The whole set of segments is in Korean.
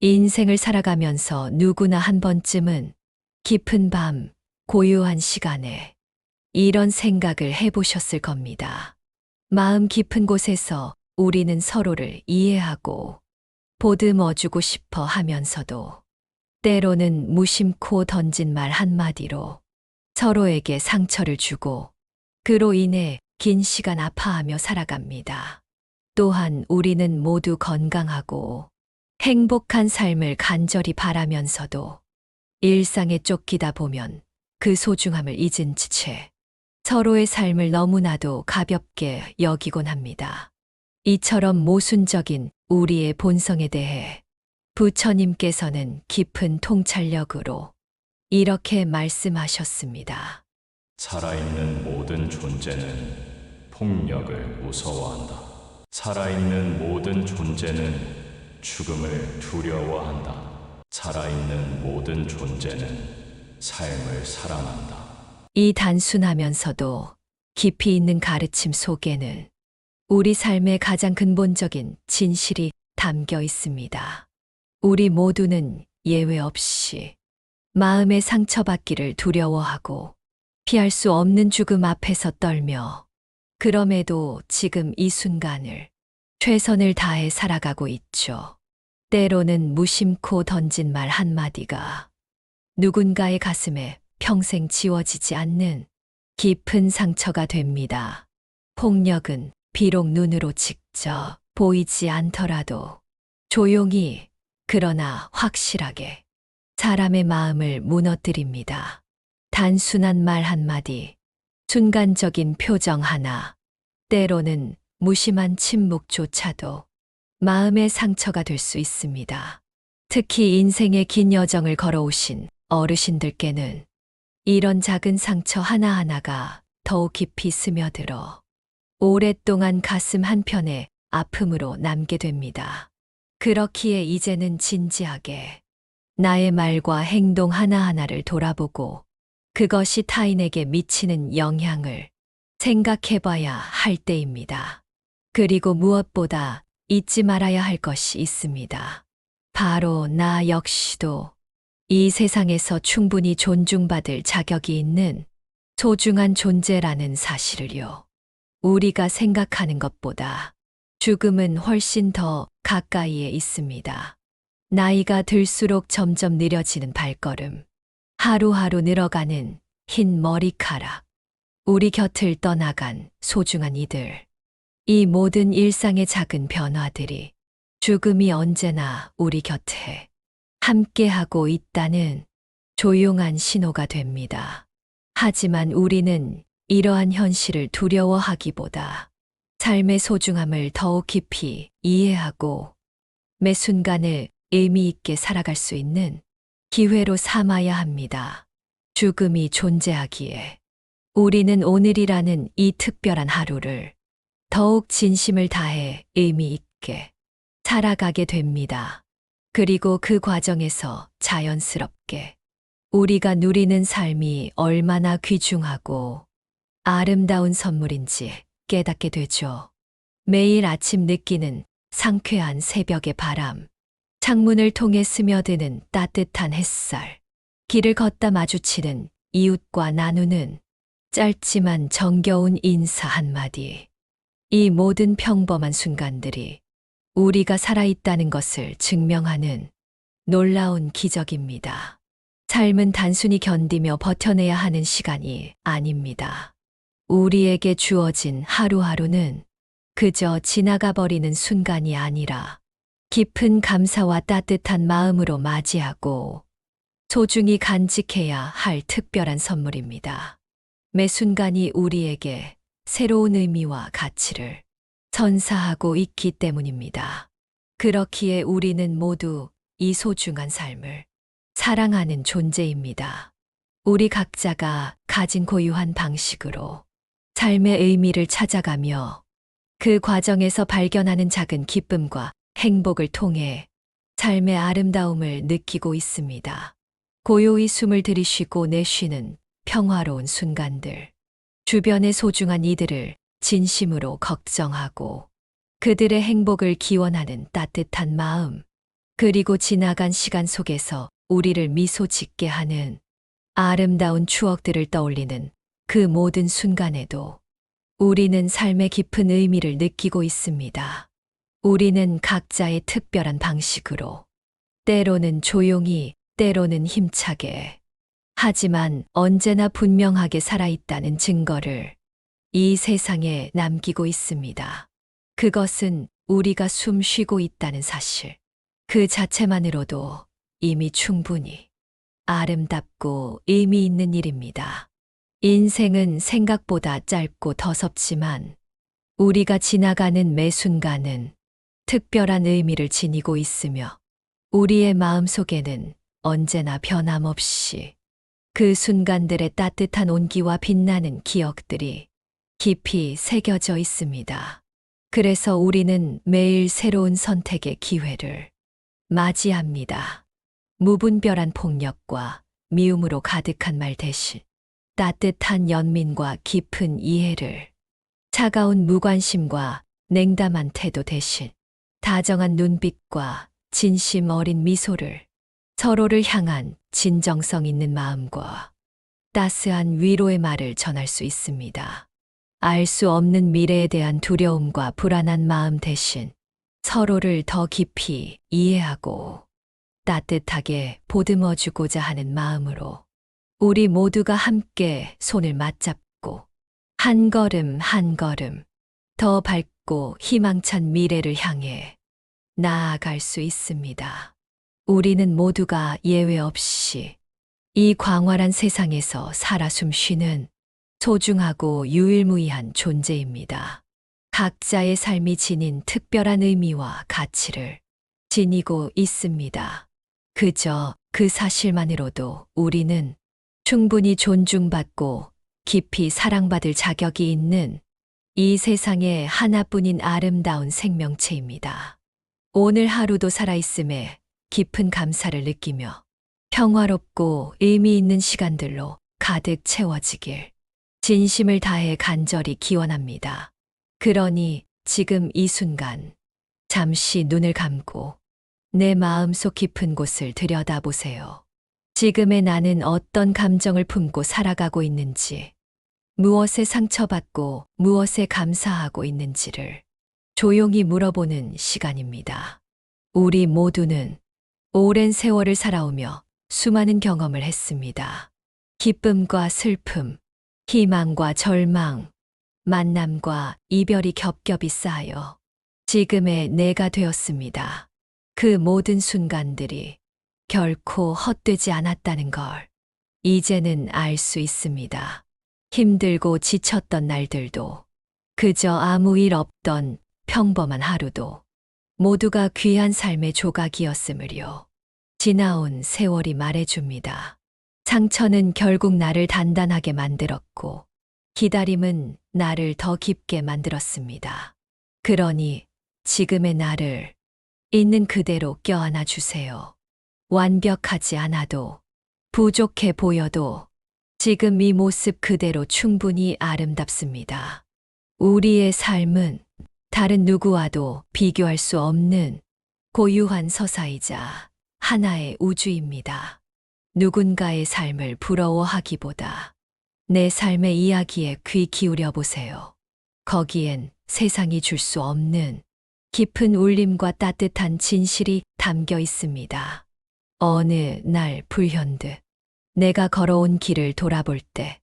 인생을 살아가면서 누구나 한 번쯤은 깊은 밤, 고요한 시간에 이런 생각을 해보셨을 겁니다. 마음 깊은 곳에서 우리는 서로를 이해하고 보듬어주고 싶어 하면서도 때로는 무심코 던진 말 한마디로 서로에게 상처를 주고 그로 인해 긴 시간 아파하며 살아갑니다. 또한 우리는 모두 건강하고 행복한 삶을 간절히 바라면서도 일상에 쫓기다 보면 그 소중함을 잊은 채 서로의 삶을 너무나도 가볍게 여기곤 합니다. 이처럼 모순적인 우리의 본성에 대해 부처님께서는 깊은 통찰력으로 이렇게 말씀하셨습니다. 살아있는 모든 존재는 폭력을 무서워한다. 살아있는 모든 존재는 죽음을 두려워한다. 살아있는 모든 존재는 삶을 사랑한다. 이 단순하면서도 깊이 있는 가르침 속에는 우리 삶의 가장 근본적인 진실이 담겨 있습니다. 우리 모두는 예외 없이 마음의 상처받기를 두려워하고 피할 수 없는 죽음 앞에서 떨며 그럼에도 지금 이 순간을 최선을 다해 살아가고 있죠. 때로는 무심코 던진 말 한마디가 누군가의 가슴에 평생 지워지지 않는 깊은 상처가 됩니다. 폭력은 비록 눈으로 직접 보이지 않더라도 조용히 그러나 확실하게 사람의 마음을 무너뜨립니다. 단순한 말 한마디, 순간적인 표정 하나, 때로는 무심한 침묵조차도 마음의 상처가 될 수 있습니다. 특히 인생의 긴 여정을 걸어오신 어르신들께는 이런 작은 상처 하나하나가 더욱 깊이 스며들어 오랫동안 가슴 한편에 아픔으로 남게 됩니다. 그렇기에 이제는 진지하게 나의 말과 행동 하나하나를 돌아보고 그것이 타인에게 미치는 영향을 생각해 봐야 할 때입니다. 그리고 무엇보다 잊지 말아야 할 것이 있습니다. 바로 나 역시도 이 세상에서 충분히 존중받을 자격이 있는 소중한 존재라는 사실을요. 우리가 생각하는 것보다 죽음은 훨씬 더 가까이에 있습니다. 나이가 들수록 점점 느려지는 발걸음, 하루하루 늘어가는 흰 머리카락, 우리 곁을 떠나간 소중한 이들, 이 모든 일상의 작은 변화들이 죽음이 언제나 우리 곁에 함께하고 있다는 조용한 신호가 됩니다. 하지만 우리는 이러한 현실을 두려워하기보다 삶의 소중함을 더욱 깊이 이해하고 매 순간을 의미 있게 살아갈 수 있는 기회로 삼아야 합니다. 죽음이 존재하기에 우리는 오늘이라는 이 특별한 하루를 더욱 진심을 다해 의미 있게 살아가게 됩니다. 그리고 그 과정에서 자연스럽게 우리가 누리는 삶이 얼마나 귀중하고 아름다운 선물인지 깨닫게 되죠. 매일 아침 느끼는 상쾌한 새벽의 바람, 창문을 통해 스며드는 따뜻한 햇살, 길을 걷다 마주치는 이웃과 나누는 짧지만 정겨운 인사 한마디. 이 모든 평범한 순간들이 우리가 살아있다는 것을 증명하는 놀라운 기적입니다. 삶은 단순히 견디며 버텨내야 하는 시간이 아닙니다. 우리에게 주어진 하루하루는 그저 지나가 버리는 순간이 아니라 깊은 감사와 따뜻한 마음으로 맞이하고 소중히 간직해야 할 특별한 선물입니다. 매 순간이 우리에게 새로운 의미와 가치를 선사하고 있기 때문입니다. 그렇기에 우리는 모두 이 소중한 삶을 사랑하는 존재입니다. 우리 각자가 가진 고유한 방식으로 삶의 의미를 찾아가며 그 과정에서 발견하는 작은 기쁨과 행복을 통해 삶의 아름다움을 느끼고 있습니다. 고요히 숨을 들이쉬고 내쉬는 평화로운 순간들. 주변의 소중한 이들을 진심으로 걱정하고 그들의 행복을 기원하는 따뜻한 마음. 그리고 지나간 시간 속에서 우리를 미소 짓게 하는 아름다운 추억들을 떠올리는 그 모든 순간에도 우리는 삶의 깊은 의미를 느끼고 있습니다. 우리는 각자의 특별한 방식으로, 때로는 조용히, 때로는 힘차게, 하지만 언제나 분명하게 살아있다는 증거를 이 세상에 남기고 있습니다. 그것은 우리가 숨 쉬고 있다는 사실. 그 자체만으로도 이미 충분히 아름답고 의미 있는 일입니다. 인생은 생각보다 짧고 더섭지만 우리가 지나가는 매 순간은 특별한 의미를 지니고 있으며 우리의 마음 속에는 언제나 변함없이 그 순간들의 따뜻한 온기와 빛나는 기억들이 깊이 새겨져 있습니다. 그래서 우리는 매일 새로운 선택의 기회를 맞이합니다. 무분별한 폭력과 미움으로 가득한 말 대신 따뜻한 연민과 깊은 이해를 차가운 무관심과 냉담한 태도 대신 다정한 눈빛과 진심 어린 미소를 서로를 향한 진정성 있는 마음과 따스한 위로의 말을 전할 수 있습니다. 알 수 없는 미래에 대한 두려움과 불안한 마음 대신 서로를 더 깊이 이해하고 따뜻하게 보듬어 주고자 하는 마음으로 우리 모두가 함께 손을 맞잡고 한 걸음 한 걸음 더 밝고 희망찬 미래를 향해 나아갈 수 있습니다. 우리는 모두가 예외 없이 이 광활한 세상에서 살아 숨쉬는 소중하고 유일무이한 존재입니다. 각자의 삶이 지닌 특별한 의미와 가치를 지니고 있습니다. 그저 그 사실만으로도 우리는 충분히 존중받고 깊이 사랑받을 자격이 있는 이 세상에 하나뿐인 아름다운 생명체입니다. 오늘 하루도 살아있음에 깊은 감사를 느끼며 평화롭고 의미 있는 시간들로 가득 채워지길 진심을 다해 간절히 기원합니다. 그러니 지금 이 순간 잠시 눈을 감고 내 마음속 깊은 곳을 들여다보세요. 지금의 나는 어떤 감정을 품고 살아가고 있는지, 무엇에 상처받고 무엇에 감사하고 있는지를 조용히 물어보는 시간입니다. 우리 모두는 오랜 세월을 살아오며 수많은 경험을 했습니다. 기쁨과 슬픔, 희망과 절망, 만남과 이별이 겹겹이 쌓여 지금의 내가 되었습니다. 그 모든 순간들이 결코 헛되지 않았다는 걸 이제는 알 수 있습니다. 힘들고 지쳤던 날들도 그저 아무 일 없던 평범한 하루도 모두가 귀한 삶의 조각이었으므려 지나온 세월이 말해줍니다. 상처는 결국 나를 단단하게 만들었고 기다림은 나를 더 깊게 만들었습니다. 그러니 지금의 나를 있는 그대로 껴안아 주세요. 완벽하지 않아도 부족해 보여도 지금 이 모습 그대로 충분히 아름답습니다. 우리의 삶은 다른 누구와도 비교할 수 없는 고유한 서사이자 하나의 우주입니다. 누군가의 삶을 부러워하기보다 내 삶의 이야기에 귀 기울여 보세요. 거기엔 세상이 줄 수 없는 깊은 울림과 따뜻한 진실이 담겨 있습니다. 어느 날 불현듯 내가 걸어온 길을 돌아볼 때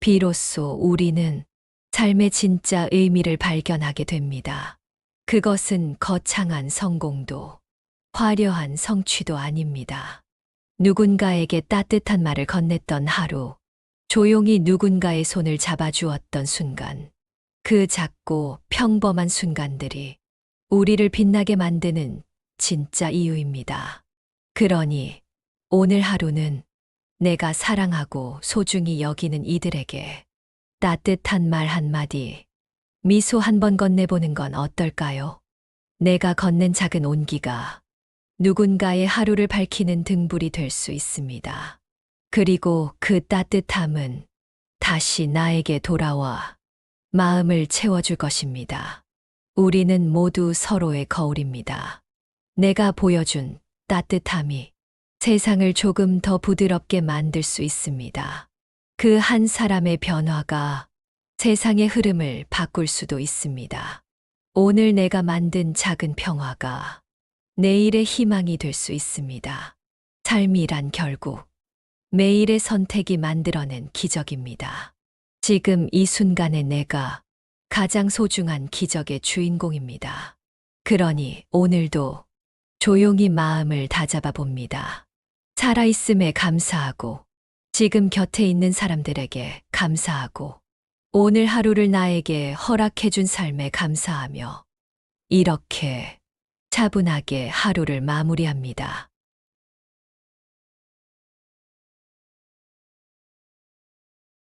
비로소 우리는 삶의 진짜 의미를 발견하게 됩니다. 그것은 거창한 성공도 화려한 성취도 아닙니다. 누군가에게 따뜻한 말을 건넸던 하루, 조용히 누군가의 손을 잡아주었던 순간, 그 작고 평범한 순간들이 우리를 빛나게 만드는 진짜 이유입니다. 그러니 오늘 하루는 내가 사랑하고 소중히 여기는 이들에게 따뜻한 말 한마디, 미소 한 번 건네보는 건 어떨까요? 내가 건넨 작은 온기가 누군가의 하루를 밝히는 등불이 될 수 있습니다. 그리고 그 따뜻함은 다시 나에게 돌아와 마음을 채워줄 것입니다. 우리는 모두 서로의 거울입니다. 내가 보여준 따뜻함이 세상을 조금 더 부드럽게 만들 수 있습니다. 그 한 사람의 변화가 세상의 흐름을 바꿀 수도 있습니다. 오늘 내가 만든 작은 평화가 내일의 희망이 될 수 있습니다. 삶이란 결국 매일의 선택이 만들어낸 기적입니다. 지금 이 순간에 내가 가장 소중한 기적의 주인공입니다. 그러니 오늘도 조용히 마음을 다잡아 봅니다. 살아있음에 감사하고 지금 곁에 있는 사람들에게 감사하고 오늘 하루를 나에게 허락해준 삶에 감사하며 이렇게 차분하게 하루를 마무리합니다.